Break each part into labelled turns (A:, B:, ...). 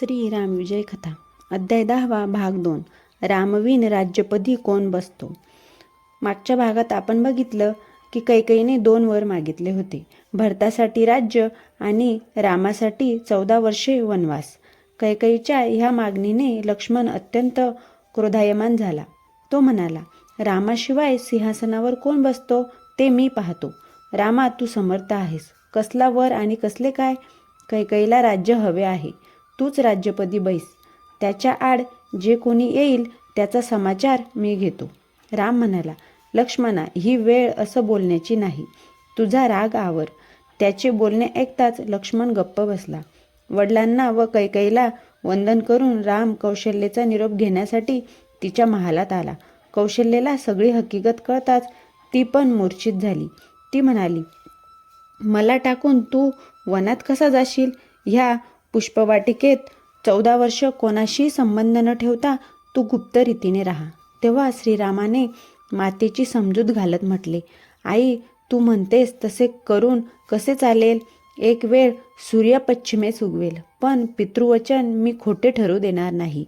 A: श्री राम विजय कथा अध्याय दहावा भाग दोन. रामवीन राज्यपदी कोण बसतो? मागच्या भागात आपण बघितलं की कैकईने दोन वर मागितले होते. भरतासाठी राज्य आणि रामासाठी चौदा वर्षे वनवास. कैकईच्या ह्या मागणीने लक्ष्मण अत्यंत क्रोधायमान झाला. तो म्हणाला रामाशिवाय सिंहासनावर कोण बसतो ते मी पाहतो. रामा तू समर्थ आहेस. कसला वर आणि कसले काय? कैकईला राज्य हवे आहे. तूच राज्यपदी बैस. त्याच्या आड जे कोणी येईल त्याचा समाचार मी घेतो. राम म्हणाला लक्ष्मणा ही वेळ असं बोलण्याची नाही. तुझा राग आवर. त्याचे बोलणे ऐकताच लक्ष्मण गप्प बसला. वडिलांना व कैकईला वंदन करून राम कौशल्येचा निरोप घेण्यासाठी तिच्या महालात आला. कौशल्येला सगळी हकीकत कळताच ती पण मूर्छित झाली. ती म्हणाली मला टाकून तू वनात कसा जाशील? ह्या पुष्पवाटिकेत चौदा वर्ष कोणाशी संबंध न ठेवता तू गुप्त रीतीने राहा. तेव्हा श्रीरामाने मातेची समजूत घालत म्हटले आई तू म्हणतेस तसे करून कसे चालेल? एक वेळ सूर्य पश्चिमेस उगवेल पण पितृवचन मी खोटे ठरू देणार नाही.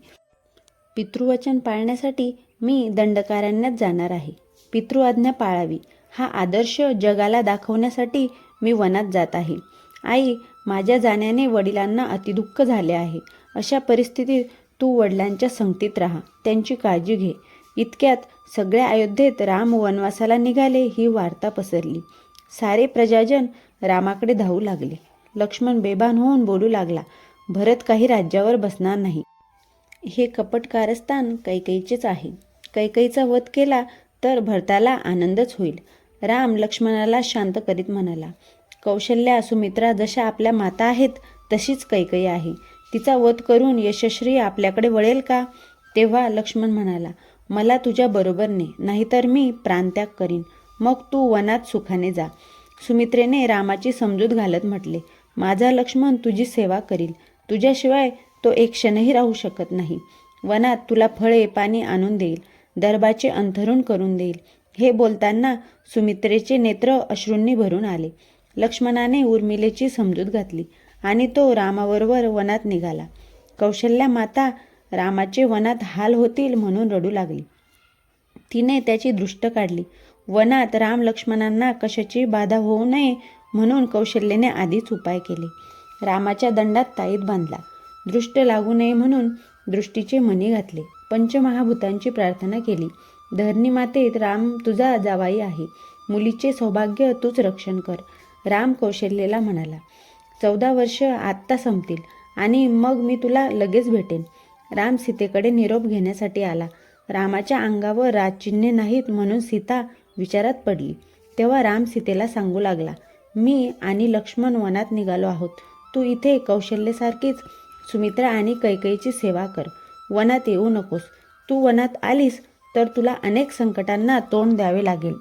A: पितृवचन पाळण्यासाठी मी दंडकारण्यात जाणार आहे. पितृआज्ञा पाळावी. हा आदर्श जगाला दाखवण्यासाठी मी वनात जात आहे. आई माझ्या जाण्याने वडिलांना अतिदुःख झाले आहे. अशा परिस्थितीत तू वडिलांच्या संगतीत राहा. त्यांची काळजी घे. इतक्यात सगळ्या अयोध्येत राम वनवासाला निघाले ही वार्ता पसरली. सारे प्रजाजन रामाकडे धावू लागले. लक्ष्मण बेभान होऊन बोलू लागला भरत काही राज्यावर बसणार नाही. हे कपट कारस्थान कैकेयीचेच आहे. कैकेयीचा वध केला तर भरताला आनंदच होईल. राम लक्ष्मणाला शांत करीत म्हणाला कौशल्या सुमित्रा जशा आपल्या माता आहेत तशीच कैकई आहे. तिचा वध करून यशस्वी आपल्याकडे वळेल का? तेव्हा लक्ष्मण म्हणाला मला तुझ्या बरोबर ने नाहीतर मी प्राणत्याग करीन. मग तू वनात सुखाने जा. सुमित्रेने रामाची समजूत घालत म्हटले माझा लक्ष्मण तुझी सेवा करील. तुझ्याशिवाय तो एक क्षणही राहू शकत नाही. वनात तुला फळे पाणी आणून देईल. दर्बाचे अंथरून करून देईल. हे बोलताना सुमित्रेचे नेत्र अश्रूंनी भरून आले. लक्ष्मणाने उर्मिलेची समजूत घातली आणि तो रामाबरोबर वनात निघाला. कौशल्या माता रामाचे वनात हाल होतील म्हणून रडू लागली. तिने त्याची दृष्ट काढली. वनात राम लक्ष्मणांना कशाची बाधा होऊ नये म्हणून कौशल्याने आधीच उपाय केले. रामाच्या दंडात ताईत बांधला. दृष्ट लागू नये म्हणून दृष्टीचे मणी घातले. पंचमहाभूतांची प्रार्थना केली. धरणी मातेत राम तुझा जावाई आहे. मुलीचे सौभाग्य तूच रक्षण कर. राम कौशल्येला म्हणाला चौदा वर्ष आत्ता संपतील आणि मग मी तुला लगेच भेटेन. राम सीतेकडे निरोप घेण्यासाठी आला. रामाच्या अंगावर राजचिन्हे नाहीत म्हणून सीता विचारात पडली. तेव्हा राम सीतेला सांगू लागला मी आणि लक्ष्मण वनात निघालो आहोत. तू इथे कौशल्यसारखीच सुमित्रा आणि कैकेयीची सेवा कर. वनात येऊ नकोस. तू वनात आलीस तर तुला अनेक संकटांना तोंड द्यावे लागेल.